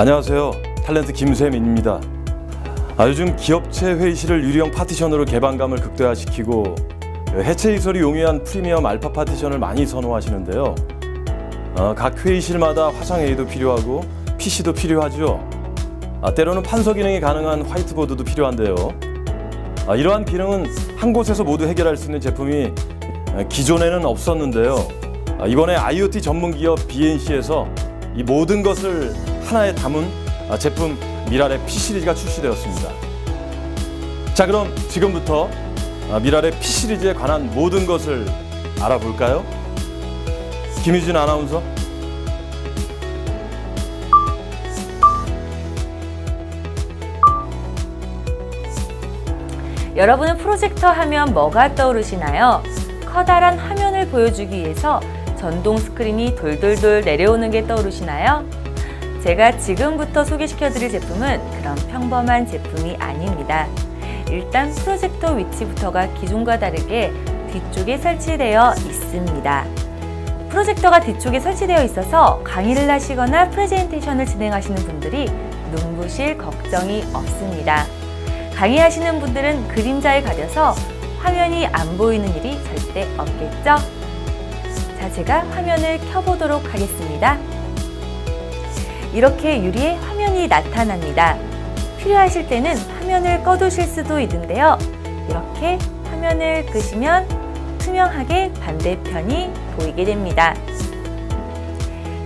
안녕하세요. 탤런트 김세민입니다. 아, 요즘 기업체 회의실을 유리형 파티션으로 개방감을 극대화시키고 해체 이설이 용이한 프리미엄 알파 파티션을 많이 선호하시는데요. 어, 각 회의실마다 화상회의도 필요하고 PC도 필요하죠. 아, 때로는 판서 기능이 가능한 화이트보드도 필요한데요. 아, 이러한 기능은 한 곳에서 모두 해결할 수 있는 제품이 아, 기존에는 없었는데요. 아, 이번에 IoT 전문 기업 BNC에서 이 모든 것을 하나에 담은 아, 제품 미랄의 P 시리즈가 출시되었습니다. 자, 그럼 지금부터 아, 미랄의 P 시리즈에 관한 모든 것을 알아볼까요? 김유진 아나운서. 여러분은 프로젝터 하면 뭐가 떠오르시나요? 커다란 화면을 보여주기 위해서 전동 스크린이 돌돌돌 내려오는 게 떠오르시나요? 제가 지금부터 소개시켜 드릴 제품은 그런 평범한 제품이 아닙니다. 일단 프로젝터 위치부터가 기존과 다르게 뒤쪽에 설치되어 있습니다. 프로젝터가 뒤쪽에 설치되어 있어서 강의를 하시거나 프레젠테이션을 진행하시는 분들이 눈부실 걱정이 없습니다. 강의하시는 분들은 그림자에 가려서 화면이 안 보이는 일이 절대 없겠죠? 자, 제가 화면을 켜보도록 하겠습니다. 이렇게 유리에 화면이 나타납니다. 필요하실 때는 화면을 꺼두실 수도 있는데요. 이렇게 화면을 끄시면 투명하게 반대편이 보이게 됩니다.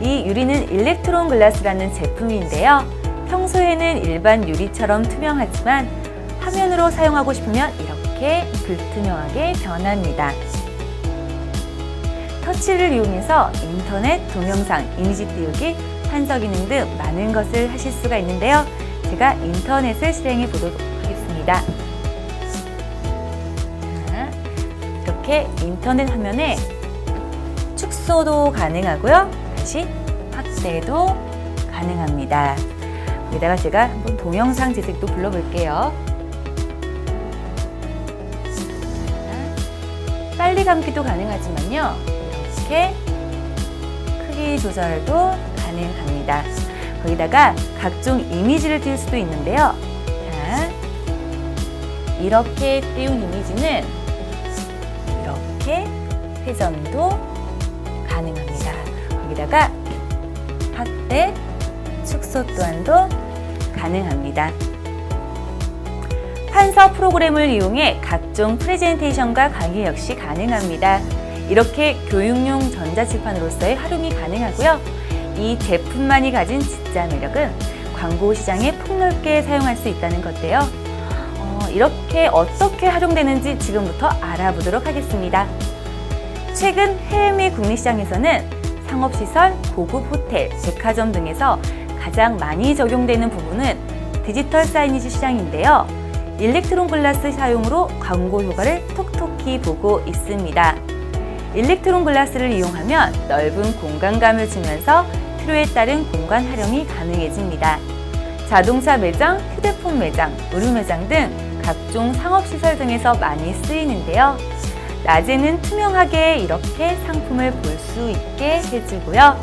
이 유리는 일렉트론 글라스라는 제품인데요. 평소에는 일반 유리처럼 투명하지만 화면으로 사용하고 싶으면 이렇게 불투명하게 변합니다. 터치를 이용해서 인터넷, 동영상, 이미지 띄우기, 판서 기능 등 많은 것을 하실 수가 있는데요. 제가 인터넷을 실행해 보도록 하겠습니다. 자, 이렇게 인터넷 화면에 축소도 가능하고요. 다시 확대도 가능합니다. 여기다가 제가 한번 동영상 제작도 불러볼게요. 자, 빨리 감기도 가능하지만요. 이렇게 크기 조절도 가능합니다. 거기다가 각종 이미지를 띄울 수도 있는데요. 자, 이렇게 띄운 이미지는 이렇게 회전도 가능합니다. 거기다가 확대, 축소 또한도 가능합니다. 판서 프로그램을 이용해 각종 프레젠테이션과 강의 역시 가능합니다. 이렇게 교육용 전자칠판으로서의 활용이 가능하고요. 이 제품만이 가진 진짜 매력은 광고 시장에 폭넓게 사용할 수 있다는 건데요. 어, 이렇게 어떻게 활용되는지 지금부터 알아보도록 하겠습니다. 최근 해외 및 국내 시장에서는 상업시설, 고급 호텔, 백화점 등에서 가장 많이 적용되는 부분은 디지털 사이니지 시장인데요. 일렉트론 글라스 사용으로 광고 효과를 톡톡히 보고 있습니다. 일렉트론 글라스를 이용하면 넓은 공간감을 주면서 필요에 따른 공간 활용이 가능해집니다. 자동차 매장, 휴대폰 매장, 의류 매장 등 각종 상업시설 등에서 많이 쓰이는데요. 낮에는 투명하게 이렇게 상품을 볼 수 있게 해주고요.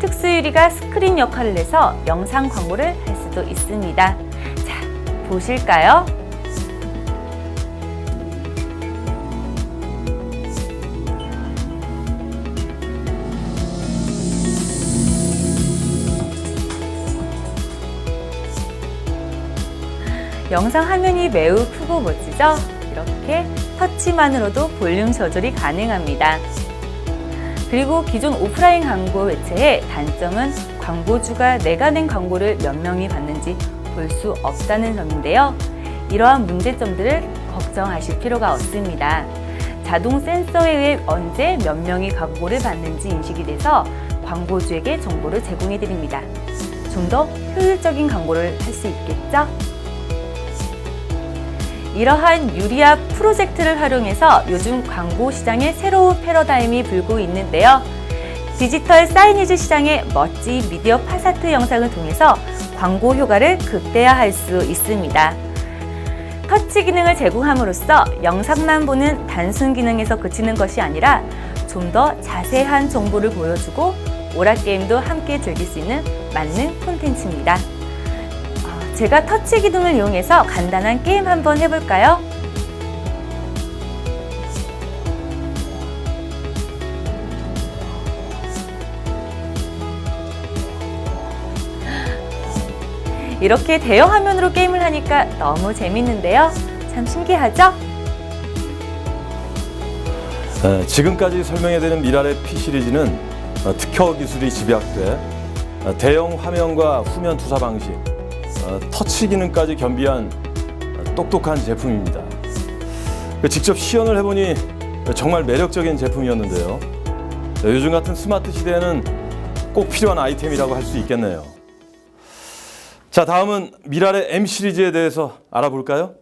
특수유리가 스크린 역할을 해서 영상 광고를 할 수도 있습니다. 자, 보실까요? 영상 화면이 매우 크고 멋지죠? 이렇게 터치만으로도 볼륨 조절이 가능합니다. 그리고 기존 오프라인 광고 매체의 단점은 광고주가 내가 낸 광고를 몇 명이 봤는지 볼 수 없다는 점인데요. 이러한 문제점들을 걱정하실 필요가 없습니다. 자동 센서에 의해 언제 몇 명이 광고를 봤는지 인식이 돼서 광고주에게 정보를 제공해 드립니다. 좀 더 효율적인 광고를 할 수 있겠죠? 이러한 유리아 프로젝트를 활용해서 요즘 광고 시장에 새로운 패러다임이 불고 있는데요. 디지털 사이니지 시장의 멋진 미디어 파사트 영상을 통해서 광고 효과를 극대화할 수 있습니다. 터치 기능을 제공함으로써 영상만 보는 단순 기능에서 그치는 것이 아니라 좀 더 자세한 정보를 보여주고 오락게임도 함께 즐길 수 있는 만능 콘텐츠입니다. 어, 제가 터치 기둥을 이용해서 간단한 게임 한번 해볼까요? 이렇게 대형 화면으로 게임을 하니까 너무 재밌는데요. 참 신기하죠? 에, 지금까지 설명해드린 미랄의 P 시리즈는 어, 특허 기술이 집약돼 어, 대형 화면과 후면 투사 방식, 어, 터치 기능까지 겸비한 어, 똑똑한 제품입니다. 그 직접 시연을 해보니 정말 매력적인 제품이었는데요. 네, 요즘 같은 스마트 시대에는 꼭 필요한 아이템이라고 할 수 있겠네요. 자, 다음은 미랄의 M 시리즈에 대해서 알아볼까요?